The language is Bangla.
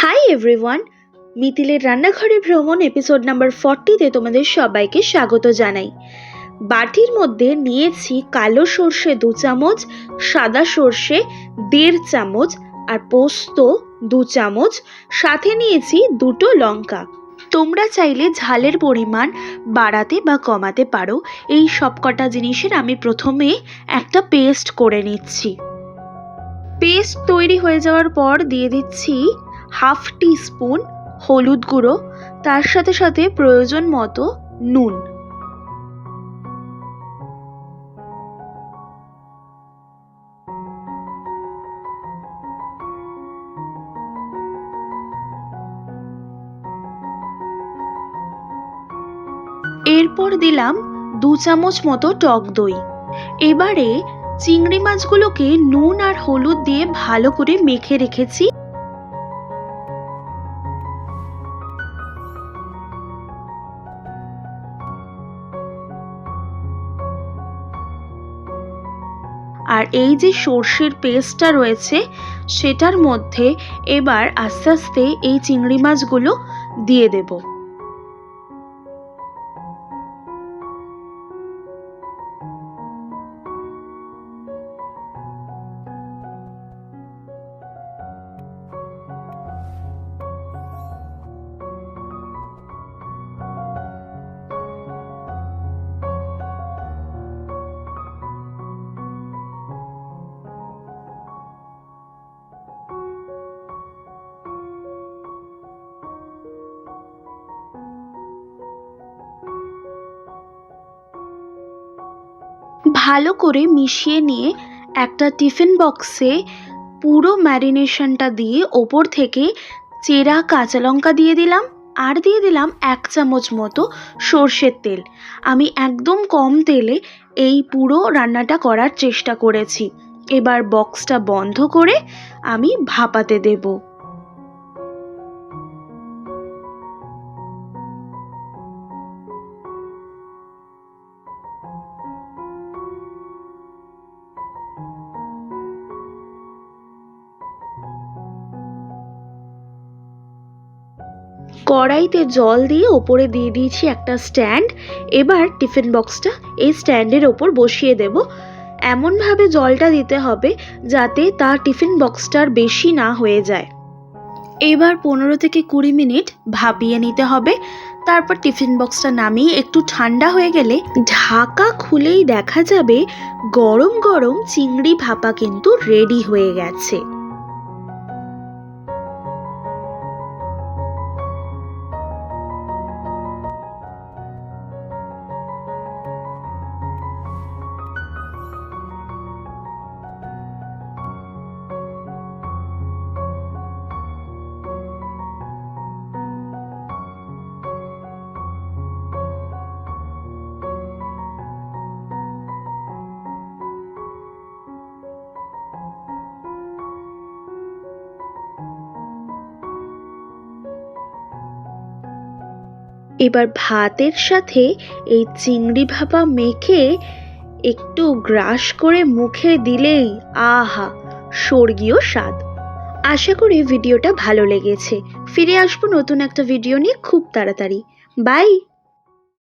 হাই এভরিওয়ান মিতিলের রান্নাঘরে ভ্রমণ এপিসোড নাম্বার ফর্টিতে তোমাদের সবাইকে স্বাগত জানাই। বাটির মধ্যে নিয়েছি কালো সর্ষে দু চামচ, সাদা সর্ষে দেড় চামচ আর পোস্ত দু চামচ, সাথে নিয়েছি দুটো লঙ্কা। তোমরা চাইলে ঝালের পরিমাণ বাড়াতে বা কমাতে পারো। এই সব কটা জিনিসের আমি প্রথমে একটা পেস্ট করে নিচ্ছি। পেস্ট তৈরি হয়ে যাওয়ার পর দিয়ে দিচ্ছি হাফ টি স্পুন হলুদ গুঁড়ো, তার সাথে সাথে প্রয়োজন মতো নুন। এরপর দিলাম দু চামচ মতো টক দই। এবারে চিংড়ি মাছগুলোকে নুন আর হলুদ দিয়ে ভালো করে মেখে রেখেছি। আর এই যে সর্ষের পেস্টটা রয়েছে, সেটার মধ্যে এবার আস্তে আস্তে এই চিংড়ি মাছগুলো দিয়ে দেব। ভালো করে মিশিয়ে নিয়ে একটা টিফিন বক্সে পুরো ম্যারিনেশনটা দিয়ে ওপর থেকে চেরা কাঁচা লঙ্কা দিয়ে দিলাম আর দিয়ে দিলাম এক চামচ মতো সর্ষের তেল। আমি একদম কম তেলে এই পুরো রান্নাটা করার চেষ্টা করেছি। এবার বক্সটা বন্ধ করে আমি ভাপাতে দেবো। কড়াইতে জল দিয়ে ওপরে দিয়ে দিয়েছি একটা স্ট্যান্ড। এবার টিফিন বক্সটা এই স্ট্যান্ডের ওপর বসিয়ে দেব। এমনভাবে জলটা দিতে হবে যাতে তার টিফিন বক্সটার বেশি না হয়ে যায়। এবার পনেরো থেকে কুড়ি মিনিট ভাপিয়ে নিতে হবে। তারপর টিফিন বক্সটা নামিয়ে একটু ঠান্ডা হয়ে গেলে ঢাকা খুলেই দেখা যাবে গরম গরম চিংড়ি ভাপা কিন্তু রেডি হয়ে গেছে। এবার ভাতের সাথে এই চিংড়ি ভাপা মেখে একটু গ্রাস করে মুখে দিলেই আহা, স্বর্গীয় স্বাদ। আশা করি ভিডিওটা ভালো লেগেছে। ফিরে আসব নতুন একটা ভিডিও নিয়ে খুব তাড়াতাড়ি। বাই!